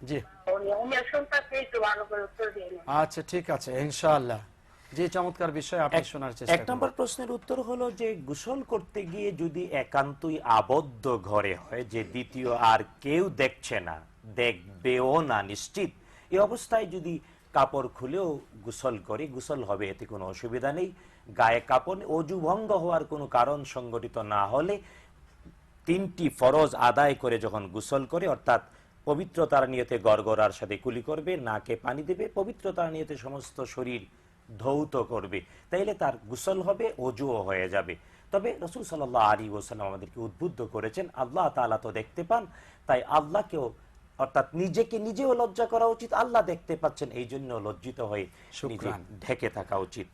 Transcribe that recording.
জি। আচ্ছা ঠিক আছে ইনশাআল্লাহ। জি চমৎকার বিষয় আপনি শোনার এক নম্বর প্রশ্নের উত্তর হলো যে গোসল করতে গিয়ে যদি একান্তই আবদ্ধ ঘরে হয় যে দ্বিতীয় আর কেউ দেখছে না দেখবেও না নিশ্চিত এই অবস্থায় যদি কাপড় খুলেও গোসল করে গোসল হবে এতে কোনো অসুবিধা নেই। গায়ে কাপড় অজু ভঙ্গ হওয়ার কোনো কারণ সংগঠিত না হলে তিনটি ফরজ আদায় করে যখন গোসল করে অর্থাৎ পবিত্রতার নিয়তে গড়গড়ার সাথে কুলি করবে নাকে পানি দেবে পবিত্রতার নিয়তে সমস্ত শরীর ধৌত করবে। তাইলে তার গুসল হবে অজুও হয়ে যাবে। তবে রসুল সাল্লাহ আলী ওসাল্লাম আমাদেরকে উদ্বুদ্ধ করেছেন আল্লাহ তাআলা তো দেখতে পান তাই আল্লাহকেও অর্থাৎ নিজেকে নিজেও লজ্জা করা উচিত আল্লাহ দেখতে পাচ্ছেন এই জন্য লজ্জিত হয়ে ঢেকে থাকা উচিত।